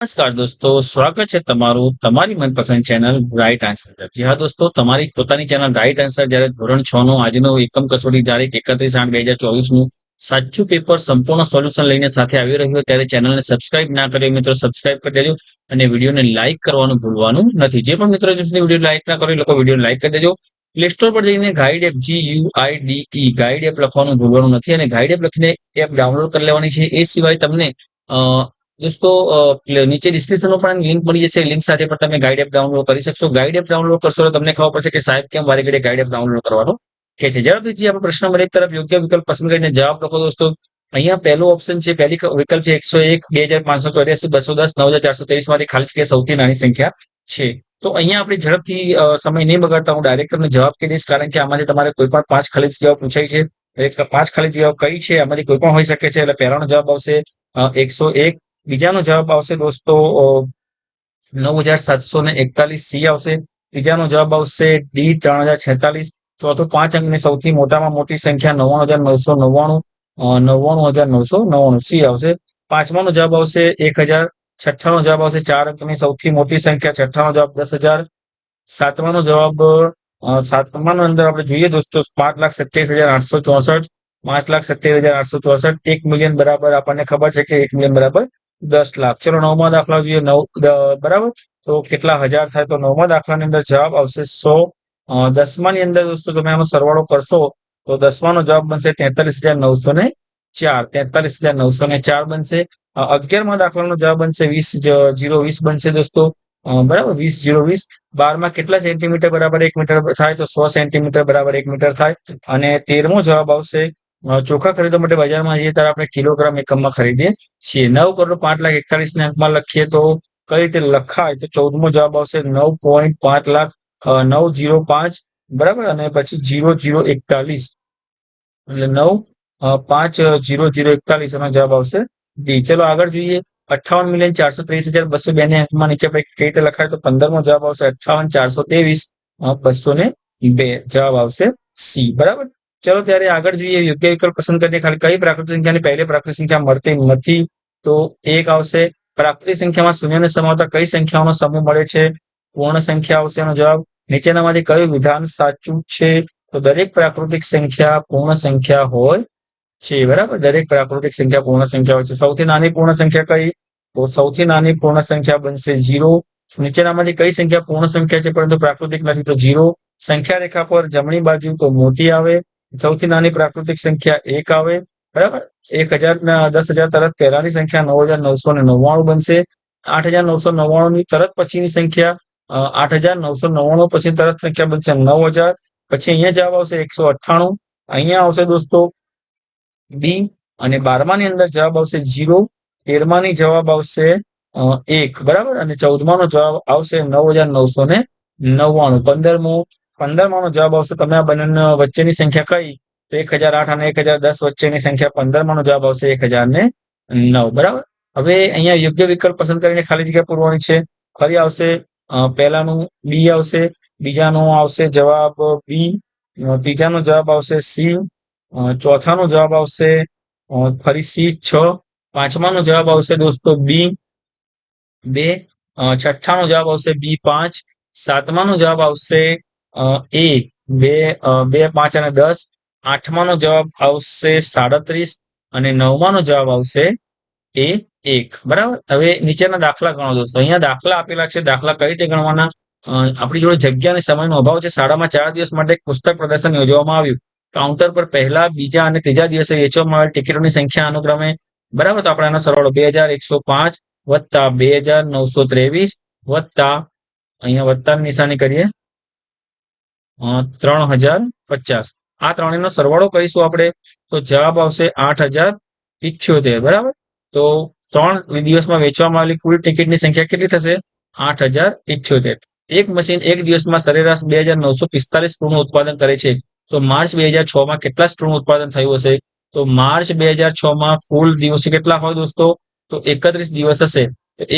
નમસ્કાર દોસ્તો, સ્વાગત છે તમારું તમારી મનપસંદ ચેનલ રાઈટ આન્સર જી હા દોસ્તો, તમારી પોતાની ચેનલ રાઈટ આન્સર જ્યારે ધોરણ છ નો આજનો એકમ કસોટી તારીખ એકત્રીસ આઠ બે હજાર ચોવીસનું સાચું પેપર સંપૂર્ણ સોલ્યુશન લઈને સાથે આવી રહ્યું ત્યારે ચેનલને સબસ્ક્રાઇબ ના કરી મિત્રો સબસ્ક્રાઇબ કરી દેજો અને વિડીયોને લાઇક કરવાનું ભૂલવાનું નથી. જે પણ મિત્રો જો વીડિયો લાઇક ના કરો લોકો વીડિયો લાઇક કરી દેજો. પ્લે સ્ટોર પર જઈને guide app G U I D E guide app લખવાનું ભૂલવાનું નથી અને ગાઈડ એપ લખીને એપ ડાઉનલોડ કરી લેવાની છે. એ સિવાય તમને દોસ્તો નીચે ડિસ્ક્રિપ્શનમાં પણ લિંક મળી જશે. લિંક સાથે પણ તમે ગાઈડ એપ ડાઉનલોડ કરી શકશો. ગાઈડ એપ ડાઉનલોડ કરશો તો તમને ખબર પડશે કે સાહેબ કેમ વારે ઘડે ગાઈડ એપ ડાઉનલોડ કરવાનો કે છે. ઝડપથી આપણે પ્રશ્ન નંબર એક તરફ, યોગ્ય વિકલ્પ પસંદ કરીને જવાબ લખો દોસ્તો. અહીંયા પહેલો ઓપ્શન છે, પહેલી વિકલ્પ છે એકસો એક, બે હજાર પાંચસો ચોર્યાસી, બસો દસ, નવ હજાર ચારસો ત્રેવીસમાંથી ખાલી જગ્યા સૌથી નાની સંખ્યા છે. તો અહીંયા આપણે ઝડપથી સમય નહીં બગાડતા. હું ડાયરેક્ટ તમને જવાબ કહી દઈશ કારણ કે આમાંથી તમારે કોઈ પણ પાંચ ખાલી જગ્યાઓ પૂછાય છે. પાંચ ખાલી જગ્યાઓ કઈ છે? આમાંથી કોઈ પણ હોઈ શકે છે. એટલે પહેલાનો જવાબ આવશે એકસો એક બીજાનો જવાબ આવશે દોસ્તો નવ હજાર સાતસો ને એકતાલીસ સી આવશે. ત્રીજાનો જવાબ આવશે ડી ત્રણ હજાર છેતાલીસ. ચોથું પાંચ અંકની સૌથી મોટામાં મોટી સંખ્યા નવ્વાણું હજાર નવસો નવ્વાણું અ, નવ્વાણું હજાર નવસો નવ્વાણું સી આવશે. પાંચમાનો જવાબ આવશે એક હજાર છઠ્ઠાનો જવાબ આવશે ચાર અંકની સૌથી મોટી સંખ્યા છઠ્ઠાનો જવાબ દસ હજાર. સાતમાનો જવાબ અ, સાતમાનો અંદર આપણે જોઈએ દોસ્તો પાંચ લાખ સત્યાવીસ હજાર આઠસો ચોસઠ પાંચ લાખ સત્યાવીસ હજાર આઠસો ચોસઠ એક મિલિયન બરાબર આપણને ખબર છે કે એક મિલિયન બરાબર દસ લાખ. ચલો, નવમા દાખલા જોઈએ. નવ બરાબર? તો કેટલા હજાર થાય? તો નવમા દાખલાની અંદર જવાબ આવશે સો દસમાની અંદર દોસ્તો તમે આનો સરવાળો કરશો, તો દસમાનો જવાબ બનશે તેતાલીસ હજાર નવસો ને ચાર. તેતાલીસ હજાર નવસો ને ચાર બનશે. અગિયારમાં દાખલાનો જવાબ બનશે વીસ જીરો વીસ બનશે દોસ્તો. બરાબર? વીસ, જીરો વીસ. બારમાં કેટલા સેન્ટીમીટર બરાબર એક મીટર થાય? તો સો સેન્ટીમીટર બરાબર એક મીટર થાય. અને તેરમો જવાબ આવશે ચોખા ખરીદવા માટે બજારમાં જઈએ ત્યારે આપણે કિલોગ્રામ એકમમાં ખરીદીએ છીએ. નવ કરોડ પાંચ લાખ એકતાલીસ ના અંકમાં લખીએ તો કઈ રીતે લખાય? તો ચૌદમો જવાબ આવશે નવ પોઈન્ટ પાંચ લાખ નવ જીરો પાંચ, બરાબર? અને પછી જીરો જીરો એકતાલીસ. એટલે નવ પાંચ જીરો જીરો એકતાલીસ એનો જવાબ આવશે ડી ચલો આગળ જોઈએ. અઠાવન મિલિયન ચારસો ત્રીસ હજાર બસો બે ની અંકમાં નીચે કઈ રીતે લખાય? તો પંદરમો જવાબ આવશે અઠાવન ચારસો ત્રેવીસ બસો ને બે જવાબ આવશે સી બરાબર? ચલો ત્યારે આગળ જોઈએ, યોગ્ય વિકલ્પ પસંદ કરીને ખાલી કઈ પ્રાકૃતિક સંખ્યાની પહેલી પ્રાકૃતિક સંખ્યા મળતી નથી, તો એક આવશે. પ્રાકૃતિક સંખ્યામાં શૂન્યને સમાવતા કઈ સંખ્યાઓનો સમૂહ મળે છે? પૂર્ણ સંખ્યા આવશે એનો જવાબ. નીચેનામાંથી કયું વિધાન સાચું છે? તો દરેક પ્રાકૃતિક સંખ્યા પૂર્ણ સંખ્યા હોય છે, બરાબર? દરેક પ્રાકૃતિક સંખ્યા પૂર્ણ સંખ્યા હોય છે. સૌથી નાની પૂર્ણ સંખ્યા કઈ? તો સૌથી નાની પૂર્ણ સંખ્યા બનશે જીરો. નીચેનામાંથી કઈ સંખ્યા પૂર્ણ સંખ્યા છે? પરંતુ પ્રાકૃતિક નથી, તો જીરો. સંખ્યા રેખા પર જમણી બાજુ તો મોટી આવે. સૌથી નાની પ્રાકૃતિક સંખ્યા એક આવે, બરાબર? એક હજાર દસ હજાર તરત પહેલાની સંખ્યા નવ હજાર નવસો ને નવ્વાણું બનશે. આઠ હજાર નવસો નવ્વાણું ની તરત પછીની સંખ્યા આઠ હજાર નવસો નવ્વાણું પછી તરત સંખ્યા બનશે નવ હજાર. પછી અહીંયા જવાબ આવશે એકસો અઠ્ઠાણું. અહીંયા આવશે દોસ્તો બી અને બારમાની અંદર જવાબ આવશે જીરો તેરમાની જવાબ આવશે એક. બરાબર? અને ચૌદમાનો જવાબ આવશે નવ હજાર નવસો ને નવ્વાણું. પંદરમો પંદરમાનો જવાબ આવશે. તમે આ બંને વચ્ચેની સંખ્યા કઈ? તો એક હજાર આઠ અને એક હજાર દસ વચ્ચેની સંખ્યા પંદરમાનો જવાબ આવશે એક હજાર ને નવ. બરાબર? હવે અહીંયા યોગ્ય વિકલ્પ પસંદ કરીને ખાલી જગ્યા પૂરવાની છે. ફરી આવશે પહેલાનું બી આવશે, બીજાનો આવશે જવાબ બી ત્રીજાનો જવાબ આવશે સી ચોથાનો જવાબ આવશે ફરી સી, છ, પાંચમાનો જવાબ આવશે દોસ્તો બી, બે છઠ્ઠાનો જવાબ આવશે બી પાંચ, સાતમાનો જવાબ આવશે અ, એ બે બે પાંચ અને દસ. આઠમાનો જવાબ આવશે સાડત્રીસ અને નવમાનો જવાબ આવશે એ એક. બરાબર? હવે નીચેના દાખલા ગણો દોસ્તો. અહીંયા દાખલા આપેલા છે. દાખલા કઈ રીતે ગણવાના? આપણી જોડે જગ્યા અને સમયનો અભાવ છે. શાળામાં ચાર દિવસ માટે એક પુસ્તક પ્રદર્શન યોજવામાં આવ્યું. કાઉન્ટર પર પહેલા બીજા અને ત્રીજા દિવસે વેચવામાં આવેલ ટિકિટોની સંખ્યા અનુક્રમે બરાબર? તો આપણે આનો સરવાળો બે હજાર એકસો પાંચ વત્તા બે હજાર નવસો ત્રેવીસ વત્તા અહીંયા વત્તાની નિશાની કરીએ. ત્રણ હજાર પચાસ. આ ત્રણેયનો સરવાળો કરીશું આપણે, તો જવાબ આવશે આઠ હજાર ઇઠ્યોતેર બરાબર? તો ત્રણ દિવસમાં વેચવામાં આવેલી કુલ ટિકિટની સંખ્યા કેટલી થશે? આઠ હજાર ઇઠ્યોતેર એક મશીન એક દિવસમાં સરેરાશ બે હજાર નવસો પિસ્તાલીસ સ્પ્રૂનું ઉત્પાદન કરે છે. તો માર્ચ બે હજાર છ માં કેટલા સ્પ્રૂનું ઉત્પાદન થયું હશે? તો માર્ચ બે હજાર છ માં કુલ દિવસો કેટલા હોય દોસ્તો? તો એકત્રીસ દિવસ હશે.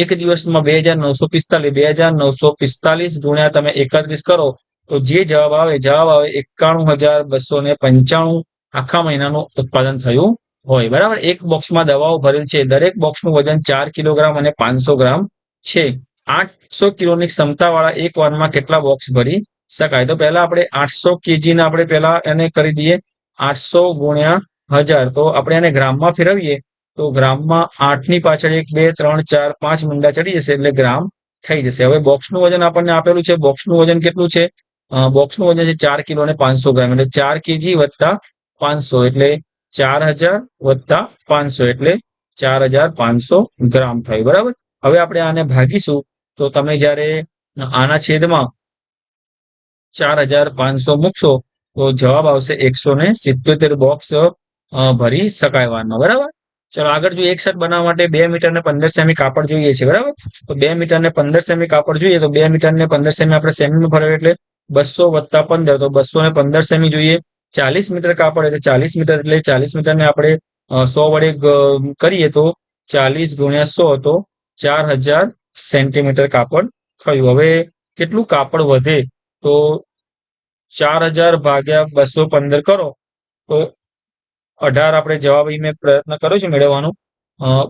એક દિવસમાં બે હજાર નવસો પિસ્તાલીસ, બે હજાર નવસો પિસ્તાલીસ ગુણ્યા તમે એકત્રીસ કરો તો જે જવાબ આવે જવાબ આવે એકાણું હજાર બસો ને પંચાણું આખા મહિનાનું ઉત્પાદન થયું હોય. બરાબર? એક બોક્સમાં દવાઓ ભરેલ છે. દરેક બોક્સનું વજન ચાર કિલોગ્રામ અને પાંચસો ગ્રામ છે. આઠસો કિલોની ક્ષમતાવાળા એક વારમાં કેટલા બોક્સ ભરી શકાય? તો પહેલા આપણે આઠસો કેજી ને આપણે પહેલા એને કરી દઈએ. આઠસો ગુણ્યા હજાર. તો આપણે એને ગ્રામમાં ફેરવીએ. તો ગ્રામમાં આઠની પાછળ એક, બે, ત્રણ, ચાર, પાંચ મીંડા ચડી જશે એટલે ગ્રામ થઈ જશે. હવે બોક્સનું વજન આપણને આપેલું છે. બોક્સનું વજન કેટલું છે? બોક્સનું વજન છે ચાર કિલો અને પાંચસો ગ્રામ. એટલે ચાર કેજી વત્તા પાંચસો, એટલે ચાર હજાર વત્તા પાંચસો, એટલે ચાર હજાર પાંચસો ગ્રામ થાય. બરાબર? હવે આપણે આને ભાગીશું. તો તમે જ્યારે આના છેદમાં ચાર હજાર પાંચસો મૂકશો, તો જવાબ આવશે એકસો ને સિત્યોતેર બોક્સ ભરી શકાય વારમાં બરાબર? ચલો, આગળ જોઈએ એક શર્ટ બનાવવા માટે બે મીટર ને પંદર સેમી કાપડ જોઈએ છે. બરાબર? તો બે મીટર ને પંદર સેમી કાપડ જોઈએ, તો બે મીટર ને પંદર સેમી આપણે સેમીમાં ફરાવીએ એટલે બસો વત્તા પંદર, તો બસો ને પંદર સેમી જોઈએ. ચાલીસ મીટર કાપડ એટલે ચાલીસ મીટર, એટલે ચાલીસ મીટર ને આપણે સો વડે કરીએ તો ચાલીસ ગુણ્યા સો, તો ચાર હજાર સેન્ટીમીટર કાપડ થયું. હવે કેટલું કાપડ વધે? તો ચાર હજાર ભાગ્યા બસો પંદર કરો. તો અઢાર આપણે જવાબ અહીં મેં પ્રયત્ન કર્યો છે મેળવવાનો.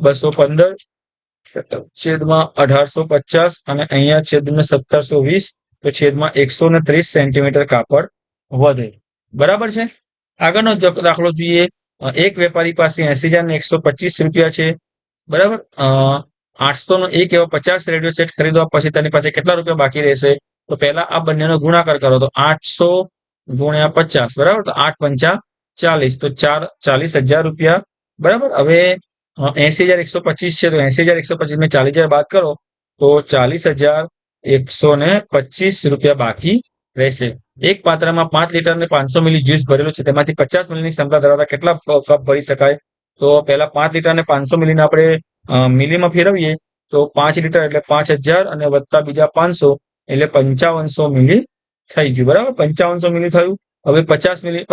બસો પંદર છેદમાં અઢારસો પચાસ અને અહીંયા છેદમાં સત્તરસો વીસ. તો છેદમાં એકસો ને ત્રીસ સેન્ટીમીટર કાપડ વધે. બરાબર છે? આગળનો દાખલો જોઈએ. એક વેપારી પાસે એસી હજાર એકસો પચીસ રૂપિયા છે. બરાબર? આઠસો નો એક એવા પચાસ રેડિયો સેટ ખરીદવા પછી તેની પાસે કેટલા રૂપિયા બાકી રહેશે? તો પહેલા આ બંનેનો ગુણાકાર કરો. તો આઠસો ગુણ્યા પચાસ, બરાબર? તો આઠ પંચા ચાલીસ. તો ચાર, ચાલીસ હજાર રૂપિયા. બરાબર? હવે એસી હજાર એકસો પચીસ છે. તો એસી હજાર એકસો પચીસ મેં ચાલીસ હજાર બાદ કરો. તો ચાલીસ હજાર એકસો ને પચીસ રૂપિયા બાકી રહેશે. એક પાત્રમાં પાંચ લીટર ને પાંચસો મિલી જ્યુસ ભરેલું છે. તેમાંથી પચાસ મિલીની ક્ષમતા ધરાવતા કેટલા કપ ભરી શકાય? તો પહેલા પાંચ લીટર અને પાંચસો મિલીને આપણે મિલીમાં ફેરવીએ, તો પાંચ લીટર એટલે પાંચ હજાર અને વત્તા બીજા પાંચસો એટલે પંચાવનસો મિલી થઈ ગયું. બરાબર? પંચાવનસો મિલી થયું. હવે પચાસ મિલી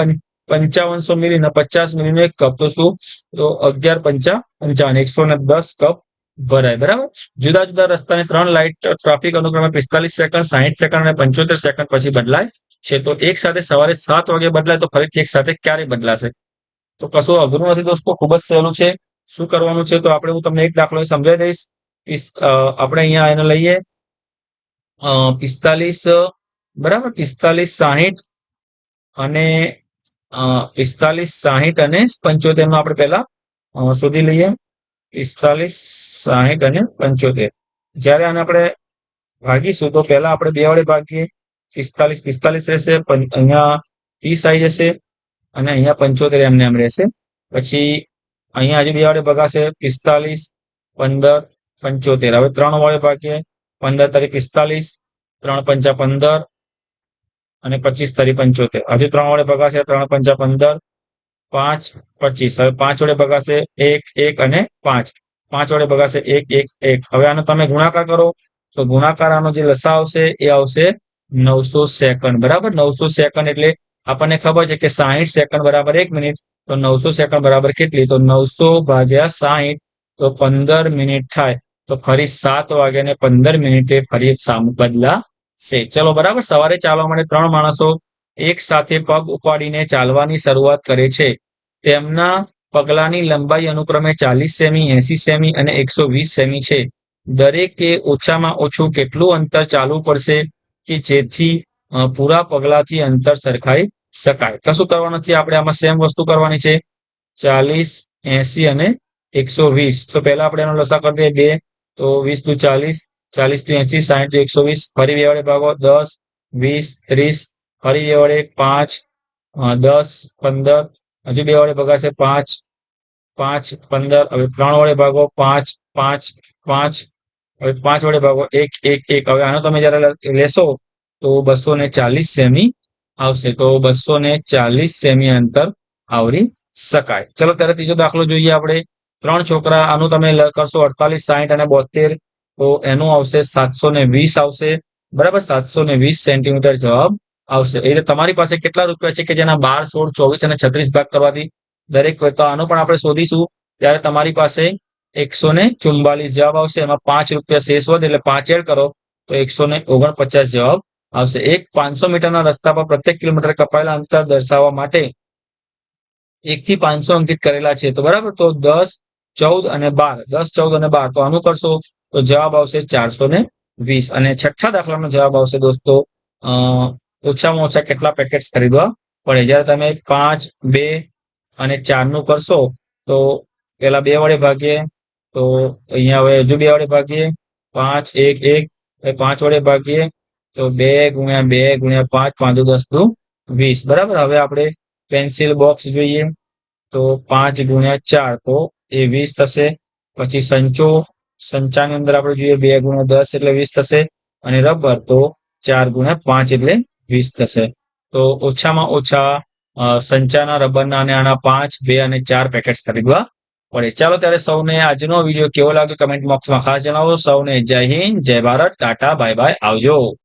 પંચાવનસો મિલી ને પચાસ મિલીનો એક કપ તો શું? તો અગિયાર પંચા પંચાવન. એકસો ને દસ કપ ભરાય બરાબર. જુદા જુદા રસ્તાની ત્રણ લાઇટ ટ્રાફિક અનુક્રમે પિસ્તાલીસ સેકન્ડ, સાહીઠ સેકન્ડ અને પંચોતેર સેકન્ડ પછી બદલાય છે. તો એક સાથે સવારે સાત વાગે બદલાય તો ફરીથી એક સાથે ક્યારે બદલાશે? તો કશું અઘરું નથી દોસ્તો, ખૂબ જ સહેલું છે. શું કરવાનું છે? તો આપણે હું તમને એક દાખલો સમજાવી દઈશ. આપણે અહીંયા એને લઈએ. પિસ્તાલીસ, બરાબર, પિસ્તાલીસ, સાહીઠ અને પિસ્તાલીસ, સાહીઠ અને પંચોતેરમાં આપણે પહેલા શોધી લઈએ. પિસ્તાલીસ સાહીઠ અને પંચોતેર. જ્યારે આને આપણે ભાગીશું, તો પહેલા આપણે બે વડે ભાગીએ. પિસ્તાલીસ પિસ્તાલીસ રહેશે અહીંયા ત્રીસ આવી જશે અને અહીંયા પંચોતેર એમને એમ રહેશે. પછી અહીંયા હજી બે વડે ભગાશે, પિસ્તાલીસ, પંદર, પંચોતેર. હવે ત્રણ વડે ભાગીએ. પંદર તારીખ પિસ્તાલીસ, ત્રણ પંચા પંદર અને પચીસ તારીખ પંચોતેર. હજુ ત્રણ વડે ભગાશે, ત્રણ પંચા પંદર, પાંચ, પચીસ. હવે પાંચ વડે ભગાશે, એક એક અને પાંચ. પાંચ વડે ભગાશે, એક એક એક. હવે આનો તમે ગુણાકાર કરો, તો ગુણાકાર આનો જે લસા આવશે, એ આવશે નવસો સેકન્ડ. બરાબર? નવસો સેકન્ડ એટલે આપણને ખબર છે કે સાહીઠ સેકન્ડ બરાબર એક મિનિટ, તો નવસો સેકન્ડ બરાબર કેટલી? તો નવસો ભાગ્યા સાહીઠ, તો પંદર મિનિટ થાય. તો ફરી સાત વાગ્યા ને પંદર મિનિટે ફરી બદલાશે. ચલો, બરાબર? સવારે ચાલવા માટે ત્રણ માણસો એક સાથે પગ ઉપાડીને ચાલવાની શરૂઆત કરે છે. તેમના પગલાની લંબાઈ અનુક્રમે ચાલીસ સેમી, એસી સેમી અને એકસો વીસ સેમી છે. દરેકે ઓછામાં ઓછું કેટલું અંતર ચાલવું પડશે કે જેથી પૂરા પગલાથી અંતર સરખાઈ શકાય? કશું કરવાનું નથી, આપણે આમાં સેમ વસ્તુ કરવાની છે. ચાલીસ, એસી અને એકસો વીસ. તો પહેલા આપણે એનો લસા કરી દઈએ. બે, તો વીસ ટુ ચાલીસ ચાલીસ ટુ એસી સાહીઠ ટુ એકસો વીસ. ફરી બે ભાગો, દસ, વીસ, ત્રીસ. ફરી બે પાંચ દસ, પંદર હજુ બે વડે ભગાશે, પાંચ પાંચ, પંદર, હવે ત્રણ વડે ભાગો, પાંચ પાંચ પાંચ, હવે પાંચ વડે ભાગો, એક એક એક. હવે આનો તમે જયારે લેશો, તો બસો ચાલીસ સેમી આવશે. તો બસો ચાલીસ સેમી અંતર આવરી શકાય. ચલો, ત્યારે ત્રીજો દાખલો જોઈએ આપણે. ત્રણ છોકરા, આનું તમે કરશો અડતાલીસ સાહીઠ અને બોતેર. તો એનું આવશે સાતસો વીસ આવશે. બરાબર, સાતસો ને વીસ સેન્ટીમીટર જવાબ આવશે. એટલે તમારી પાસે કેટલા રૂપિયા છે કે જેના બાર, સોળ, ચોવીસ અને છત્રીસ ભાગ કરવાથી દરેક તો આનો પણ આપણે શોધીશું. ત્યારે તમારી પાસે એકસો ને ચુમ્બાલીસ જવાબ આવશે. એમાં પાંચ રૂપિયા શેષ વધે એટલે પાંચ એડ કરો તો એકસો ને ઓગણપચાસ જવાબ આવશે. એક પાંચસો મીટરના રસ્તા પર પ્રત્યેક કિલોમીટર કપાયેલા અંતર દર્શાવવા માટે એક થી પાંચસો અંકિત કરેલા છે. તો બરાબર? તો દસ, ચૌદ અને બાર. દસ, ચૌદ અને બાર. તો આનું કરશો તો જવાબ આવશે ચારસો વીસ. અને છઠ્ઠા દાખલાનો જવાબ આવશે દોસ્તો ઓછામાં ઓછા કેટલા પેકેટ્સ ખરીદવા? પડે જ્યારે તમે પાંચ, બે અને ચારનું કરશો, તો પેલા બે વડે ભાગીએ, તો અહીંયા હવે હજુ બે વડે ભાગીએ. પાંચ, એક એક પાંચ વડે ભાગીએ, તો બે ગુણ્યા બે ગુણ્યા પાંચ પાંચ દસ દુ વીસ. બરાબર? હવે આપણે પેન્સિલ બોક્સ જોઈએ, તો પાંચ ગુણ્યા ચાર, તો એ વીસ થશે. પછી સંચો, સંચાની અંદર આપણે જોઈએ બે ગુણ્યા દસ એટલે વીસ થશે. અને રબર, તો ચાર ગુણ્યા પાંચ એટલે વીસ થશે. તો ઓછામાં ઓછા સંચાના રબરના અને આના પાંચ, બે અને ચાર પેકેટ્સ ખરીદવા પડે. ચાલો ત્યારે સૌને આજનો વીડિયો કેવો લાગ્યો કમેન્ટ બોક્સમાં ખાસ જણાવો. સૌને જય હિન્દ, જય ભારત, ટાટા, બાય બાય, આવજો.